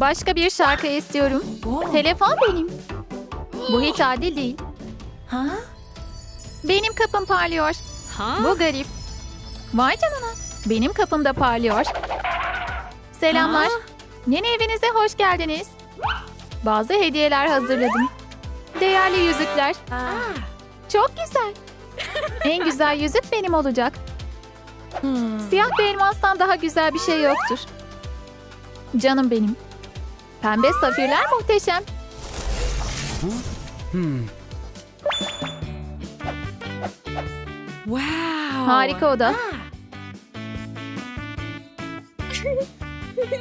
Başka bir şarkı istiyorum. Telefon benim. Bu hiç adil değil. Ha? Benim kapım parlıyor. Bu garip. Vay canına. Benim kapım da parlıyor. Selamlar. Ha? Yeni evinize hoş geldiniz. Bazı hediyeler hazırladım. Değerli yüzükler. Çok güzel. En güzel yüzük benim olacak. Hmm. Siyah bir elmastan daha güzel bir şey yoktur. Canım benim. Pembe safirler muhteşem. Wow. Harika oda.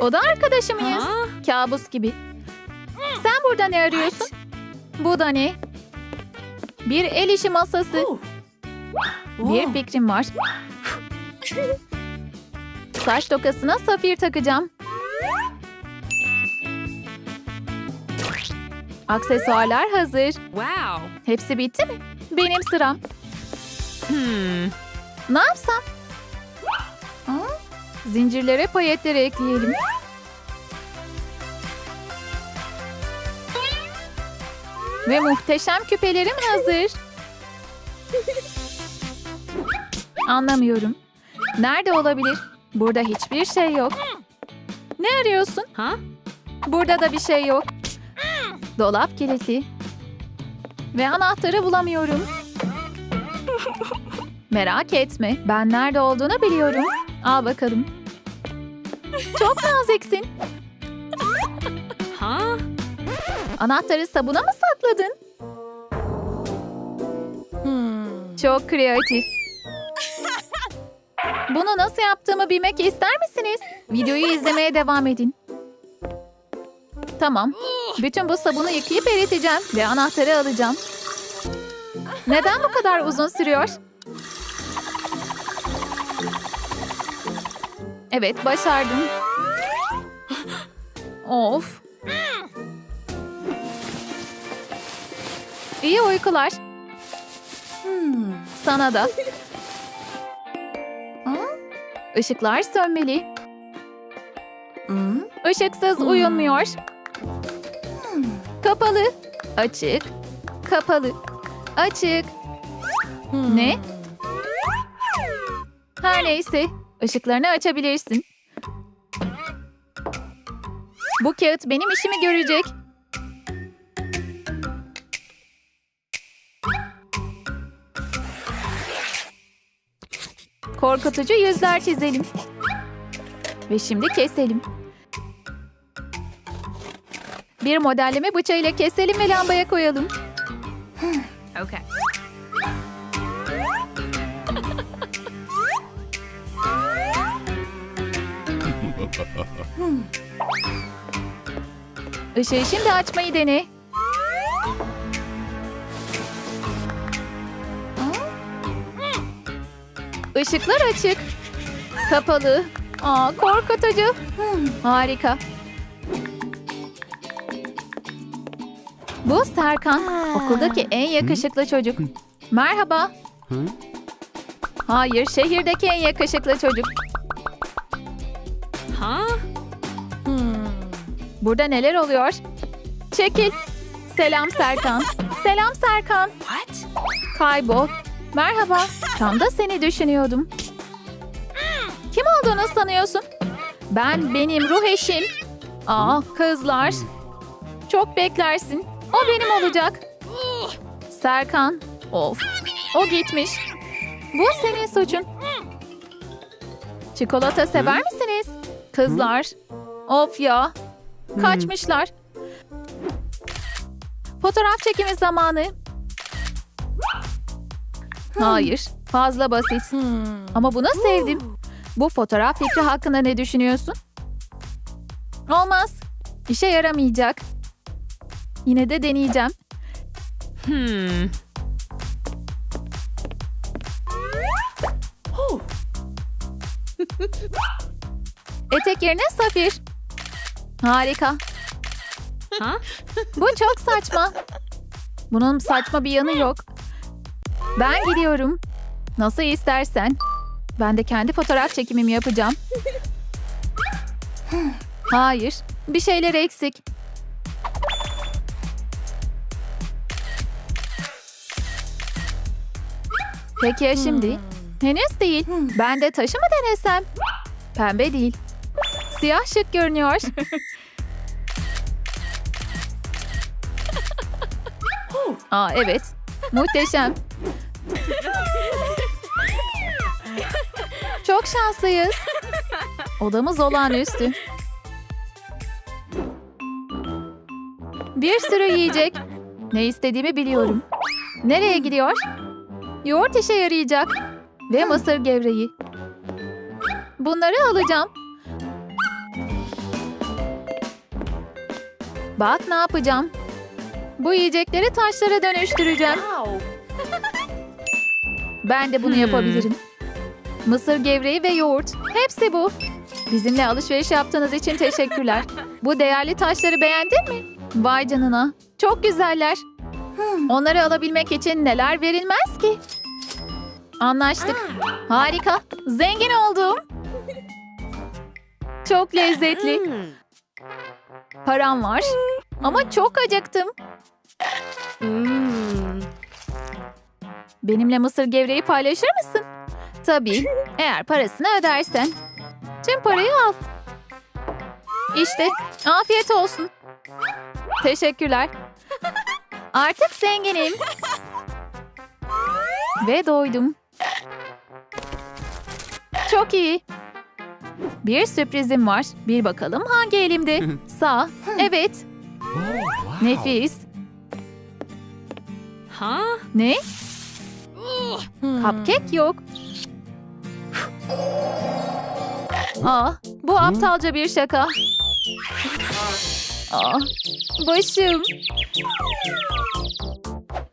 Oda arkadaşı mıyız? Kabus gibi. Sen burada ne arıyorsun? Bu da ne? Bir el işi masası. Bir Oh. fikrim var. Saç tokasına safir takacağım. Aksesuarlar hazır. Wow. Hepsi bitti mi? Benim sıram. Hmm. Ne yapsam? Ha? Zincirlere payetleri ekleyelim. Ve muhteşem küpelerim hazır. Anlamıyorum. Nerede olabilir? Burada hiçbir şey yok. Ne arıyorsun? Ha? Burada da bir şey yok. Dolap kilitli. Ve anahtarı bulamıyorum. Merak etme, ben nerede olduğunu biliyorum. Al bakalım. Çok naziksin. Ha? Anahtarı sabuna mı sakladın? Hmm. Çok kreatif. Bunu nasıl yaptığımı bilmek ister misiniz? Videoyu izlemeye devam edin. Tamam. Bütün bu sabunu yıkayıp eriteceğim ve anahtarı alacağım. Neden bu kadar uzun sürüyor? Evet, başardım. Of. İyi uykular. Hmm. Sana da. Işıklar sönmeli. Hmm. Işıksız uyunmuyor. Kapalı. Açık. Kapalı. Açık. Hmm. Ne? Her neyse. Işıklarını açabilirsin. Bu kağıt benim işimi görecek. Korkutucu yüzler çizelim. Ve şimdi keselim. Bir modelleme bıçağıyla keselim ve lambaya koyalım. Okay. Işığı şimdi açmayı dene. Işıklar açık. Kapalı. Aa, korkutucu. Harika. Bu Serkan. Okuldaki en yakışıklı çocuk. Merhaba. Hayır, şehirdeki en yakışıklı çocuk. Ha? Hmm. Burada neler oluyor? Çekil. Selam Serkan. Selam Serkan. What? Kaybol. Merhaba. Tam da seni düşünüyordum. Kim olduğunu sanıyorsun? Ben benim ruh eşim. Aa kızlar. Çok beklersin. O benim olacak. Serkan. Of. O gitmiş. Bu senin suçun. Çikolata sever misiniz? Kızlar. Of ya. Kaçmışlar. Fotoğraf çekimi zamanı. Hayır, fazla basit. Ama bunu sevdim. Bu fotoğraf fikri hakkında ne düşünüyorsun? Olmaz. İşe yaramayacak. Yine de deneyeceğim. Hmm. Etek yerine safir. Harika. Ha? Bu çok saçma. Bunun saçma bir yanı yok. Ben gidiyorum. Nasıl istersen. Ben de kendi fotoğraf çekimimi yapacağım. Hayır, bir şeyler eksik. Peki ya şimdi? Henüz değil. Ben de taşı mı denesem? Pembe değil. Siyah şık görünüyor. Aa evet. Muhteşem. Çok şanslıyız. Odamız olağanüstü. Bir sürü yiyecek. Ne istediğimi biliyorum. Nereye gidiyor? Yoğurt işe yarayacak. Ve mısır gevreği. Bunları alacağım. Bak ne yapacağım. Bu yiyecekleri taşlara dönüştüreceğim. Ben de bunu Hmm. yapabilirim. Mısır gevreği ve yoğurt. Hepsi bu. Bizimle alışveriş yaptığınız için teşekkürler. Bu değerli taşları beğendin mi? Vay canına. Çok güzeller. Onları alabilmek için neler verilmez ki? Anlaştık. Harika. Zengin oldum. Çok lezzetli. Param var. Ama çok acıktım. Benimle mısır gevreği paylaşır mısın? Tabii. Eğer parasını ödersen. Tüm parayı al. İşte afiyet olsun. Teşekkürler. Artık zenginim. Ve doydum. Çok iyi. Bir sürprizim var. Bir bakalım hangi elimde? Sağ. Evet. Nefis. Huh? Ne? Cupcake yok. Aa, bu aptalca bir şaka. Aa, başım.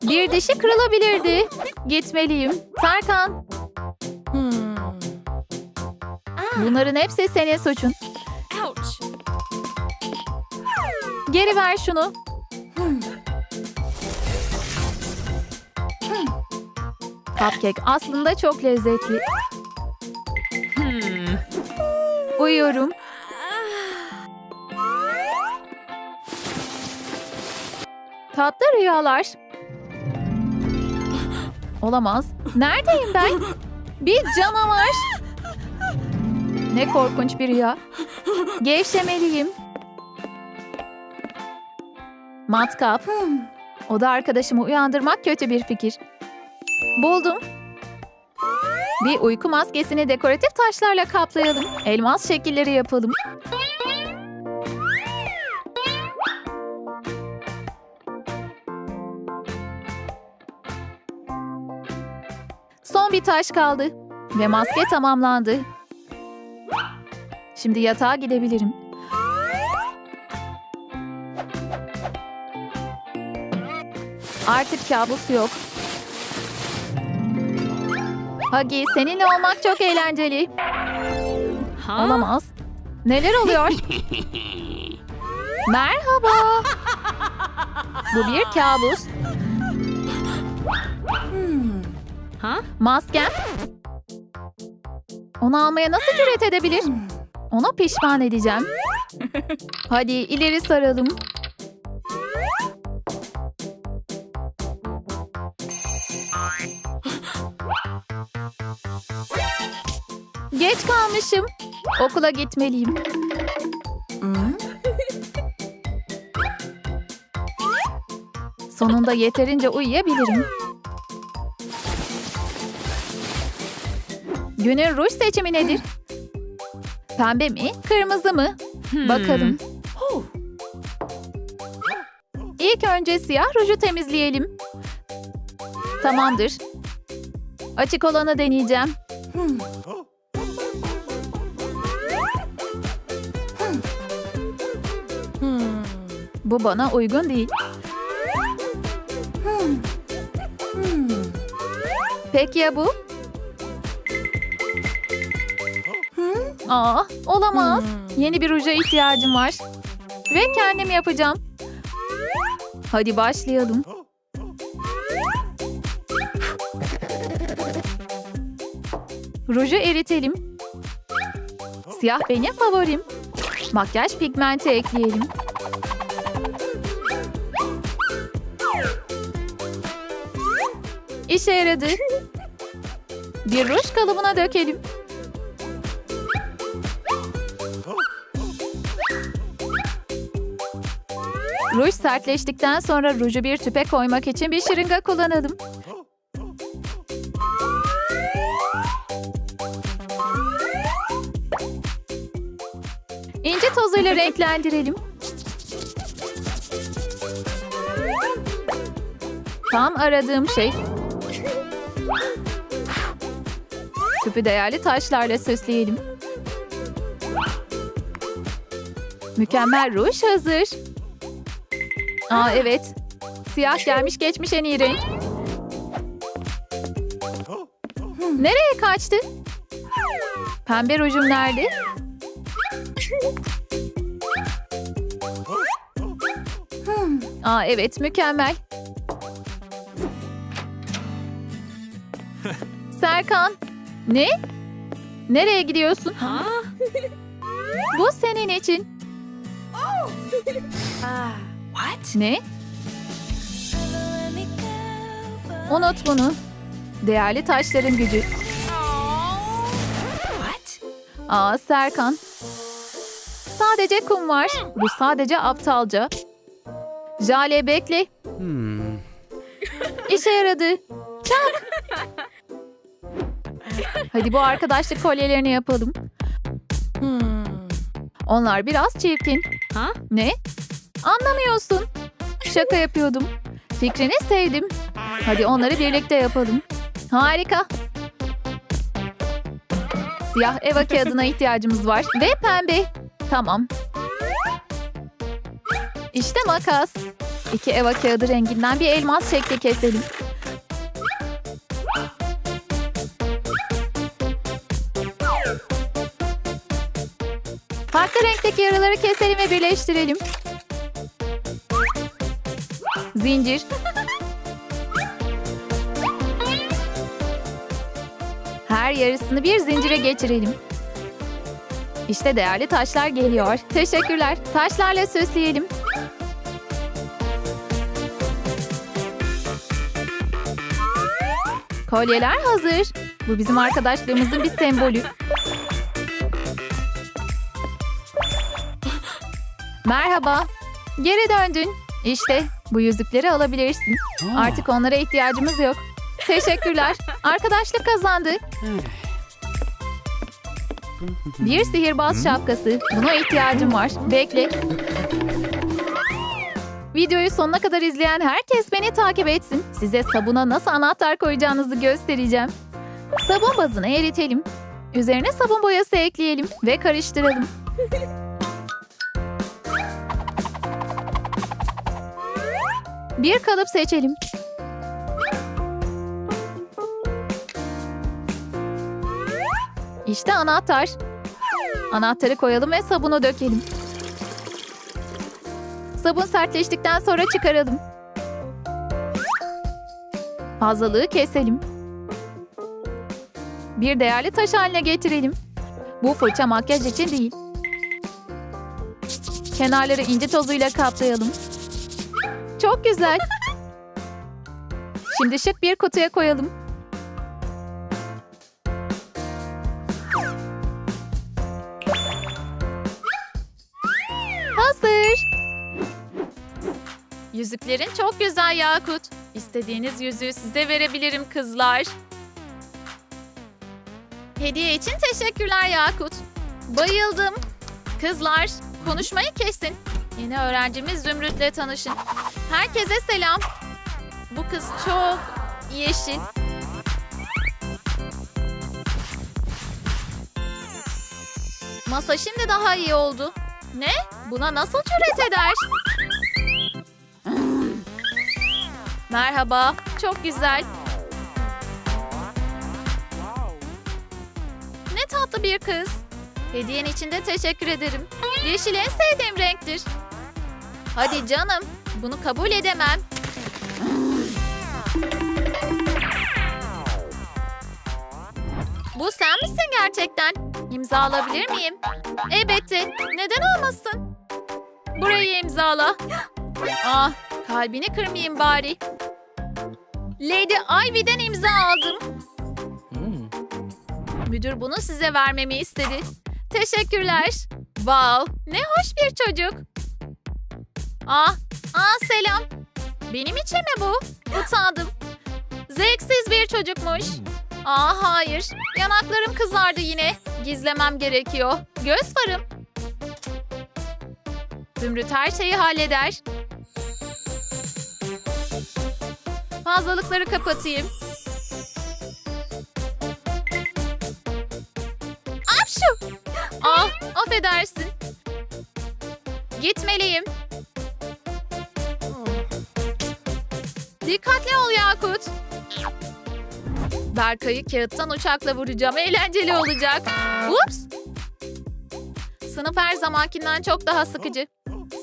Bir dişi kırılabilirdi. Gitmeliyim. Tarkan. Bunların hepsi senin suçun. Geri ver şunu. Cupcake aslında çok lezzetli. Hmm. Uyuyorum. Tatlı rüyalar. Olamaz. Neredeyim ben? Bir canavar. Ne korkunç bir rüya. Gevşemeliyim. Matkap. O da arkadaşımı uyandırmak kötü bir fikir. Buldum. Bir uyku maskesini dekoratif taşlarla kaplayalım. Elmas şekilleri yapalım. Son bir taş kaldı. Ve maske tamamlandı. Şimdi yatağa gidebilirim. Artık kabus yok. Hagi seninle olmak çok eğlenceli. Huh? Olamaz. Neler oluyor? Merhaba. Bu bir kabus. Huh? Maskem. Onu almaya nasıl cüret edebilir? Onu pişman edeceğim. Hadi ileri saralım. Geç kalmışım. Okula gitmeliyim. Sonunda yeterince uyuyabilirim. Günün ruj seçimi nedir? Pembe mi, kırmızı mı? Hmm. Bakalım. İlk önce siyah ruju temizleyelim. Tamamdır. Açık olanı deneyeceğim. Bu bana uygun değil. Peki ya bu? Aa, olamaz. Yeni bir ruja ihtiyacım var. Ve kendim yapacağım. Hadi başlayalım. Ruju eritelim. Siyah benim favorim. Makyaj pigmenti ekleyelim. İşe yaradı. Bir ruj kalıbına dökelim. Ruj sertleştikten sonra ruju bir tüpe koymak için bir şırınga kullanalım. İnce tozuyla renklendirelim. Tam aradığım şey. Tüpü değerli taşlarla süsleyelim. Mükemmel ruj hazır. Aa evet. Siyah gelmiş geçmiş en iyi renk. Nereye kaçtı? Pembe rujum nerede? Aa evet mükemmel. Serkan. Ne? Nereye gidiyorsun? Huh? Bu senin için. What? Ne? Unut bunu. Değerli taşların gücü. What? Aa Serkan. Sadece kum var. Bu sadece aptalca. Jale bekle. İşe yaradı. Çak. Hadi bu arkadaşlık kolyelerini yapalım. Onlar biraz çirkin. Huh? Ne? Anlamıyorsun. Şaka yapıyordum. Fikrini sevdim. Hadi onları birlikte yapalım. Harika. Siyah eva kağıdına ihtiyacımız var. Ve pembe. Tamam. İşte makas. İki eva kağıdı renginden bir elmas şekli keselim. Farklı renkteki yaraları keselim ve birleştirelim. Zincir. Her yarısını bir zincire geçirelim. İşte değerli taşlar geliyor. Teşekkürler. Taşlarla süsleyelim. Kolyeler hazır. Bu bizim arkadaşlığımızın bir sembolü. Merhaba. Geri döndün. İşte bu yüzükleri alabilirsin. Artık onlara ihtiyacımız yok. Teşekkürler. Arkadaşlık kazandı. Bir sihirbaz şapkası. Buna ihtiyacım var. Bekle. Videoyu sonuna kadar izleyen herkes beni takip etsin. Size sabuna nasıl anahtar koyacağınızı göstereceğim. Sabun bazını eritelim. Üzerine sabun boyası ekleyelim ve karıştıralım. Bir kalıp seçelim. İşte anahtar. Anahtarı koyalım ve sabunu dökelim. Sabun sertleştikten sonra çıkaralım. Fazlalığı keselim. Bir değerli taş haline getirelim. Bu fırça makyaj için değil. Kenarları ince tozuyla kaplayalım. Çok güzel. Şimdi şık bir kutuya koyalım. Hazır. Yüzüklerin çok güzel Yakut. İstediğiniz yüzüğü size verebilirim kızlar. Hediye için teşekkürler Yakut. Bayıldım. Kızlar, konuşmayı kesin. Yeni öğrencimiz Zümrüt'le tanışın. Herkese selam. Bu kız çok yeşil. Masa şimdi daha iyi oldu. Ne? Buna nasıl cüret eder? Merhaba. Çok güzel. Ne tatlı bir kız. Hediyen için de teşekkür ederim. Yeşil en sevdiğim renktir. Hadi canım. Bunu kabul edemem. Bu sen misin gerçekten? İmza alabilir miyim? Elbette. Neden olmasın? Burayı imzala. Ah, kalbini kırmayayım bari. Lady Ivy'den imza aldım. Müdür bunu size vermemi istedi. Teşekkürler. Wow, ne hoş bir çocuk. Ah, ah selam. Benim için mi bu? Utandım. Zevksiz bir çocukmuş. Aa hayır. Yanaklarım kızardı yine. Gizlemem gerekiyor. Göz farım. Zümrüt her şeyi halleder. Fazlalıkları kapatayım. Apşu! Ah, affedersin. Gitmeliyim. Dikkatli ol Yakut. Berkay'ı kağıttan uçakla vuracağım. Eğlenceli olacak. Ups! Sınıf her zamankinden çok daha sıkıcı.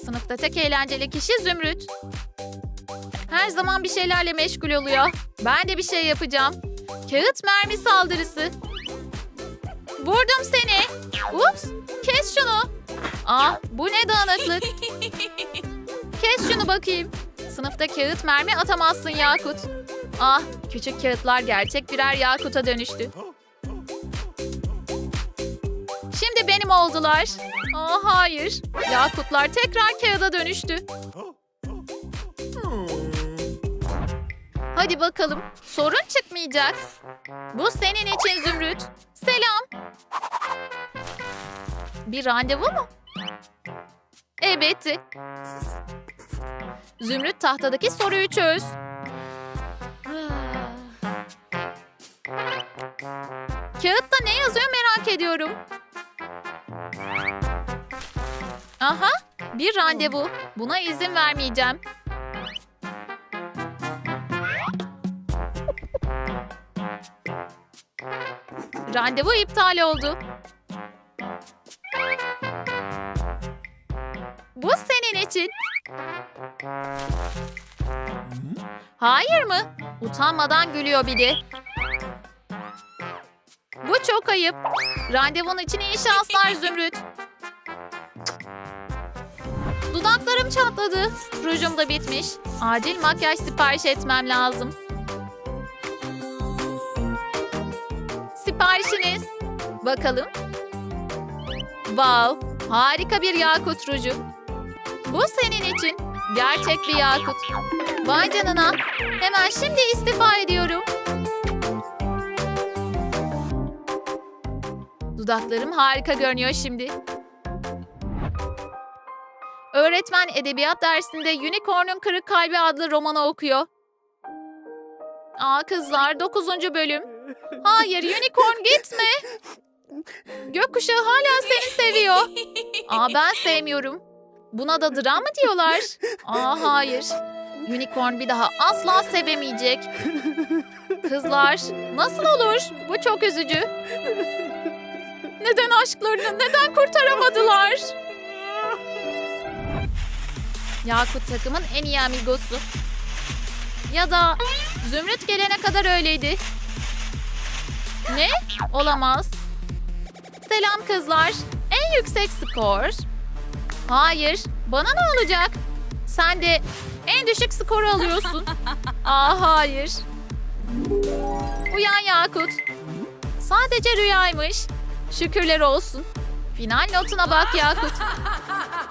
Sınıfta tek eğlenceli kişi Zümrüt. Her zaman bir şeylerle meşgul oluyor. Ben de bir şey yapacağım. Kağıt mermi saldırısı. Vurdum seni. Ups! Kes şunu. Aa, bu ne dağınıklık. Kes şunu bakayım. Sınıfta kağıt mermi atamazsın Yakut. Ah, küçük kağıtlar gerçek birer Yakut'a dönüştü. Şimdi benim oldular. Aa, hayır. Yakutlar tekrar kağıda dönüştü. Hadi bakalım. Sorun çıkmayacak. Bu senin için Zümrüt. Selam. Bir randevu mu? Elbette. Zümrüt tahtadaki soruyu çöz. Kağıtta ne yazıyor merak ediyorum. Aha, bir randevu. Buna izin vermeyeceğim. Randevu iptal oldu. Bu senin için. Hayır mı? Utanmadan gülüyor bir. Bu çok ayıp. Randevun için iyi şanslar Zümrüt. Dudaklarım çatladı. Rujum da bitmiş. Acil makyaj sipariş etmem lazım. Siparişiniz. Bakalım. Wow, harika bir yakut ruju. Bu senin için. Gerçek bir yakut. Vay canına. Hemen şimdi istifa ediyorum. Dudaklarım harika görünüyor şimdi. Öğretmen edebiyat dersinde Unicorn'un Kırık Kalbi adlı romanı okuyor. Aa kızlar 9. bölüm. Hayır Unicorn gitme. Gökkuşağı hala seni seviyor. Aa ben sevmiyorum. Buna da dram mı diyorlar? Aa hayır. Unicorn bir daha asla sevemeyecek. Kızlar nasıl olur? Bu çok üzücü. Neden aşklarını neden kurtaramadılar? Yakut takımın en iyi amigosu. Ya da Zümrüt gelene kadar öyleydi. Ne? Olamaz. Selam kızlar. En yüksek skor. Hayır. Bana ne olacak? Sen de en düşük skoru alıyorsun. Aa hayır. Uyan Yakut. Sadece rüyaymış. Şükürler olsun. Final notuna bak Yakut.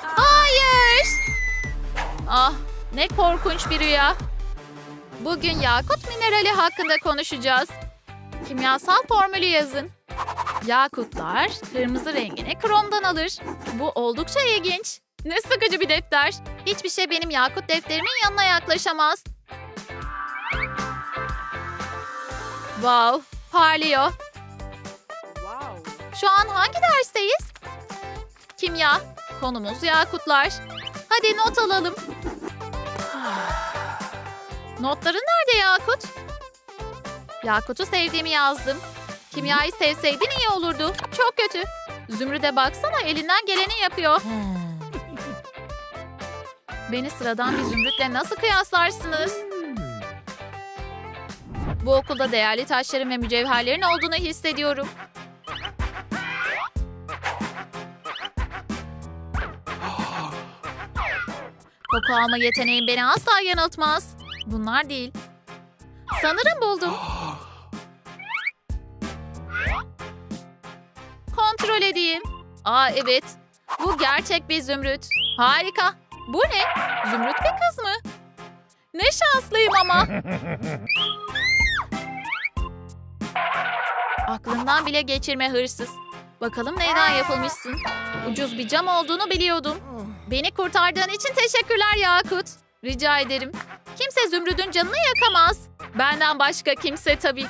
Hayır. Ah ne korkunç bir rüya. Bugün yakut minerali hakkında konuşacağız. Kimyasal formülü yazın. Yakutlar kırmızı rengini kromdan alır. Bu oldukça ilginç. Ne sıkıcı bir defter. Hiçbir şey benim yakut defterimin yanına yaklaşamaz. Wow, parlıyor. Şu an hangi dersteyiz? Kimya. Konumuz yakutlar. Hadi not alalım. Notların nerede Yakut? Yakut'u sevdiğimi yazdım. Kimyayı sevseydin iyi olurdu. Çok kötü. Zümrüt'e baksana elinden geleni yapıyor. Beni sıradan bir zümrütle nasıl kıyaslarsınız? Bu okulda değerli taşların ve mücevherlerin olduğunu hissediyorum. Koku alma yeteneğim beni asla yanıltmaz. Bunlar değil. Sanırım buldum. Kontrol edeyim. Aa evet. Bu gerçek bir zümrüt. Harika. Bu ne? Zümrüt bir kız mı? Ne şanslıyım ama. Aklından bile geçirme hırsız. Bakalım neyden yapılmışsın? Ucuz bir cam olduğunu biliyordum. Beni kurtardığın için teşekkürler Yakut. Rica ederim. Kimse Zümrüt'ün canını yakamaz. Benden başka kimse tabii.